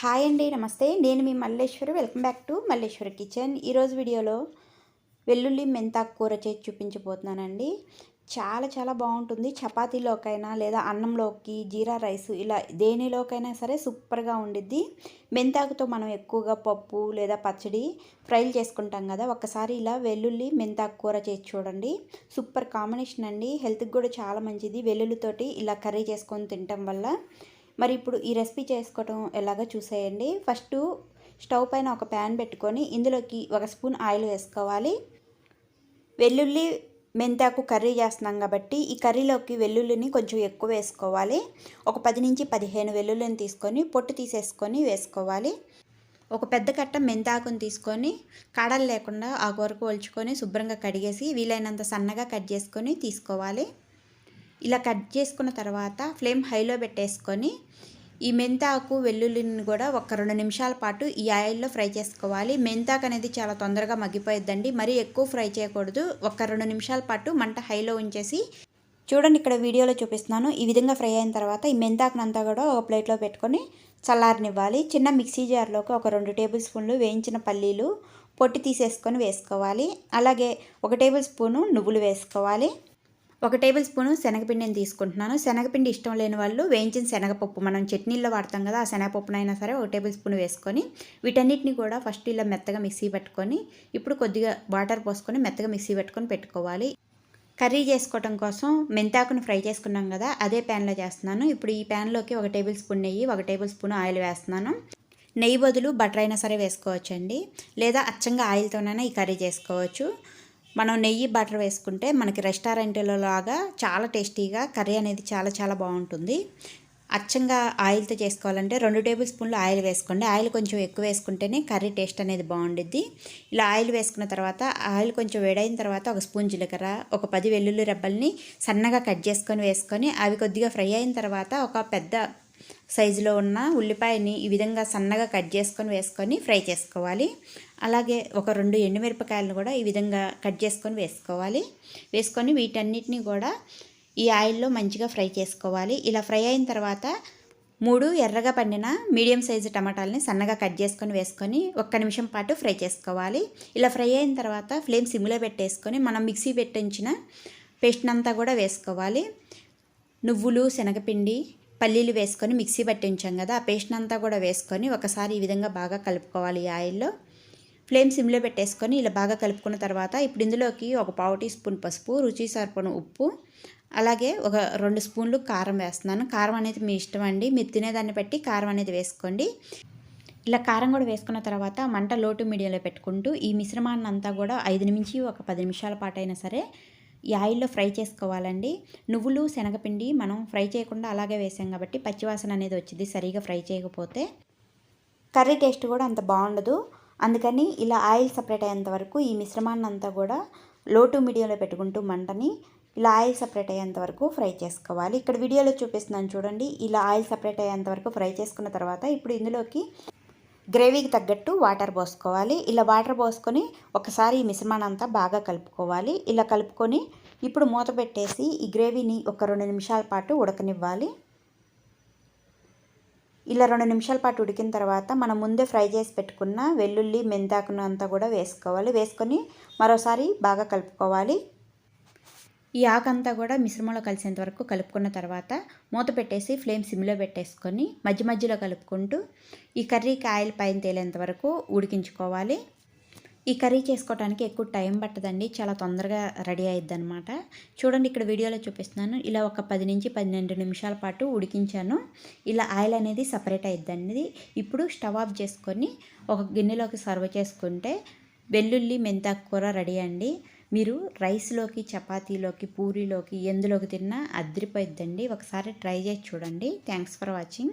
Hi అండి నమస్తే. నేను మీ Malleswari. Welcome back to Malleswari kitchen. ఈరోజు వీడియోలో వెల్లుల్లి మెంతాకు కూర చేసి చూపించబోతున్నానండి. చాలా చాలా బాగుంటుంది. చపాతీలోకైనా లేదా అన్నంలోకి జీరా రైస్ ఇలా దేనిలోకైనా సరే సూపర్గా ఉండిద్ది. మెంతాకుతో మనం ఎక్కువగా పప్పు లేదా పచ్చడి ఫ్రైలు చేసుకుంటాం కదా ఒకసారి ఇలా వెల్లుల్లి మెంతాకు కూర చేసి చూడండి. సూపర్ కాంబినేషన్ అండి. హెల్త్కి కూడా చాలా మంచిది. వెల్లుల్లితోటి ఇలా కర్రీ చేసుకొని తినటం వల్ల మరి ఇప్పుడు ఈ రెసిపీ చేసుకోవటం ఎలాగో చూసేయండి. ఫస్ట్ స్టవ్ పైన ఒక ప్యాన్ పెట్టుకొని ఇందులోకి ఒక స్పూన్ ఆయిల్ వేసుకోవాలి. వెల్లుల్లి మెంతాకు కర్రీ చేస్తున్నాం కాబట్టి ఈ కర్రీలోకి వెల్లుల్లిని కొంచెం ఎక్కువ వేసుకోవాలి. ఒక పది నుంచి పదిహేను వెల్లుల్లిని తీసుకొని పొట్టు తీసేసుకొని వేసుకోవాలి. ఒక పెద్ద కట్ట మెంతాకుని తీసుకొని కాడలు లేకుండా ఆ వరకు ఒలుచుకొని శుభ్రంగా కడిగేసి వీలైనంత సన్నగా కట్ చేసుకొని తీసుకోవాలి. ఇలా కట్ చేసుకున్న తర్వాత ఫ్లేమ్ హైలో పెట్టేసుకొని ఈ మెంతాకు వెల్లుల్లిని కూడా ఒక రెండు నిమిషాల పాటు ఈ ఆయిల్లో ఫ్రై చేసుకోవాలి. మెంతాకు అనేది చాలా తొందరగా మగ్గిపోయిద్దండి. మరీ ఎక్కువ ఫ్రై చేయకూడదు. ఒక రెండు నిమిషాల పాటు మంట హైలో ఉంచేసి చూడండి ఇక్కడ వీడియోలో చూపిస్తున్నాను. ఈ విధంగా ఫ్రై అయిన తర్వాత ఈ మెంతాకునంతా కూడా ఒక ప్లేట్లో పెట్టుకొని చల్లారనివ్వాలి. చిన్న మిక్సీ జార్లోకి ఒక రెండు టేబుల్ స్పూన్లు వేయించిన పల్లీలు పొట్టి తీసేసుకొని వేసుకోవాలి. అలాగే ఒక టేబుల్ స్పూను నువ్వులు వేసుకోవాలి. ఒక టేబుల్ స్పూను శనగపిండిని తీసుకుంటున్నాను. శనగపిండి ఇష్టం లేని వాళ్ళు వేయించిన శనగపప్పు మనం చట్నీల్లో వాడతాం కదా ఆ శనగపప్పునైనా సరే ఒక టేబుల్ స్పూన్ వేసుకొని వీటన్నిటిని కూడా ఫస్ట్ ఇలా మెత్తగా మిక్సీ పెట్టుకొని ఇప్పుడు కొద్దిగా వాటర్ పోసుకొని మెత్తగా మిక్సీ పెట్టుకొని పెట్టుకోవాలి. కర్రీ చేసుకోవటం కోసం మెంతాకును ఫ్రై చేసుకున్నాం కదా అదే ప్యాన్లో చేస్తున్నాను. ఇప్పుడు ఈ ప్యాన్లోకి ఒక టేబుల్ స్పూన్ నెయ్యి ఒక టేబుల్ స్పూన్ ఆయిల్ వేస్తున్నాను. నెయ్యి బదులు బటర్ అయినా సరే వేసుకోవచ్చండి. లేదా అచ్చంగా ఆయిల్తోనైనా ఈ కర్రీ చేసుకోవచ్చు. మనం నెయ్యి బటర్ వేసుకుంటే మనకి రెస్టారెంట్లో లాగా చాలా టేస్టీగా కర్రీ అనేది చాలా చాలా బాగుంటుంది. అచ్చంగా ఆయిల్తో చేసుకోవాలంటే రెండు టేబుల్ స్పూన్లు ఆయిల్ వేసుకోండి. ఆయిల్ కొంచెం ఎక్కువ వేసుకుంటేనే కర్రీ టేస్ట్ అనేది బాగుండిద్ది. ఇలా ఆయిల్ వేసుకున్న తర్వాత ఆయిల్ కొంచెం వేడైన తర్వాత ఒక స్పూన్ జీలకర్ర ఒక పది వెల్లుల్లి రెబ్బల్ని సన్నగా కట్ చేసుకొని వేసుకొని అవి కొద్దిగా ఫ్రై అయిన తర్వాత ఒక పెద్ద సైజులో ఉన్న ఉల్లిపాయని ఈ విధంగా సన్నగా కట్ చేసుకొని వేసుకొని ఫ్రై చేసుకోవాలి. అలాగే ఒక రెండు ఎండుమిరపకాయలను కూడా ఈ విధంగా కట్ చేసుకొని వేసుకోవాలి. వేసుకొని వీటన్నిటిని కూడా ఈ ఆయిల్లో మంచిగా ఫ్రై చేసుకోవాలి. ఇలా ఫ్రై అయిన తర్వాత మూడు ఎర్రగా పండిన మీడియం సైజు టమాటాలని సన్నగా కట్ చేసుకొని వేసుకొని ఒక్క నిమిషం పాటు ఫ్రై చేసుకోవాలి. ఇలా ఫ్రై అయిన తర్వాత ఫ్లేమ్ సిమ్లో పెట్టేసుకొని మనం మిక్సీ పెట్టించిన పేస్ట్నంతా కూడా వేసుకోవాలి. నువ్వులు శనగపిండి పల్లీలు వేసుకొని మిక్సీ పట్టించాం కదా ఆ పేస్ట్ అంతా కూడా వేసుకొని ఒకసారి ఈ విధంగా బాగా కలుపుకోవాలి ఈ ఆయిల్లో. ఫ్లేమ్ సిమ్లో పెట్టేసుకొని ఇలా బాగా కలుపుకున్న తర్వాత ఇప్పుడు ఇందులోకి ఒక పావు టీ స్పూన్ పసుపు రుచి సరిపడిన ఉప్పు అలాగే ఒక రెండు స్పూన్లు కారం వేస్తున్నాను. కారం అనేది మీ ఇష్టం అండి. మీరు తినేదాన్ని బట్టి కారం అనేది వేసుకోండి. ఇలా కారం కూడా వేసుకున్న తర్వాత మంట లోటు మీడియంలో పెట్టుకుంటూ ఈ మిశ్రమాన్ని అంతా కూడా ఐదు నుంచి ఒక పది నిమిషాల పాటైనా సరే ఈ ఆయిల్లో ఫ్రై చేసుకోవాలండి. నువ్వులు శనగపిండి మనం ఫ్రై చేయకుండా అలాగే వేసాం కాబట్టి పచ్చివాసన అనేది వచ్చింది సరిగా ఫ్రై చేయకపోతే. కర్రీ టేస్ట్ కూడా అంత బాగుండదు. అందుకని ఇలా ఆయిల్ సపరేట్ అయ్యేంత వరకు ఈ మిశ్రమాన్ని అంతా కూడా లో టు మీడియంలో పెట్టుకుంటూ మంటని ఇలా ఆయిల్ సపరేట్ అయ్యేంత వరకు ఫ్రై చేసుకోవాలి. ఇక్కడ వీడియోలో చూపిస్తున్నాను చూడండి. ఇలా ఆయిల్ సపరేట్ అయ్యేంత వరకు ఫ్రై చేసుకున్న తర్వాత ఇప్పుడు ఇందులోకి గ్రేవీకి తగ్గట్టు వాటర్ పోసుకోవాలి. ఇలా వాటర్ పోసుకొని ఒకసారి ఈ మిశ్రమాన్ని అంతా బాగా కలుపుకోవాలి. ఇలా కలుపుకొని ఇప్పుడు మూత పెట్టేసి ఈ గ్రేవీని ఒక రెండు నిమిషాల పాటు ఉడకనివ్వాలి. ఇలా రెండు నిమిషాల పాటు ఉడికిన తర్వాత మనం ముందే ఫ్రై చేసి పెట్టుకున్న వెల్లుల్లి మెంతాకును అంతా కూడా వేసుకోవాలి. వేసుకొని మరోసారి బాగా కలుపుకోవాలి. ఈ ఆకంతా కూడా మిశ్రమంలో కలిసేంత వరకు కలుపుకున్న తర్వాత మూత పెట్టేసి ఫ్లేమ్ సిమ్లో పెట్టేసుకొని మధ్య మధ్యలో కలుపుకుంటూ ఈ కర్రీకి ఆయిల్ పైన తేలేంత వరకు ఉడికించుకోవాలి. ఈ కర్రీ చేసుకోవడానికి ఎక్కువ టైం పట్టదండి. చాలా తొందరగా రెడీ అయ్యిద్ది అనమాట చూడండి ఇక్కడ వీడియోలో చూపిస్తున్నాను. ఇలా ఒక పది నుంచి పన్నెండు నిమిషాల పాటు ఉడికించాను. ఇలా ఆయిల్ అనేది సపరేట్ అయ్యిద్దండి ఇప్పుడు స్టవ్ ఆఫ్ చేసుకొని ఒక గిన్నెలోకి సర్వ్ చేసుకుంటే వెల్లుల్లి మెంతాకు కూర రెడీ అండి. మీరు రైస్లోకి చపాతీలోకి పూరీలోకి ఎందులోకి తిన్నా అదిరిపోయిద్దండి. ఒకసారి ట్రై చేసి చూడండి. Thanks for watching.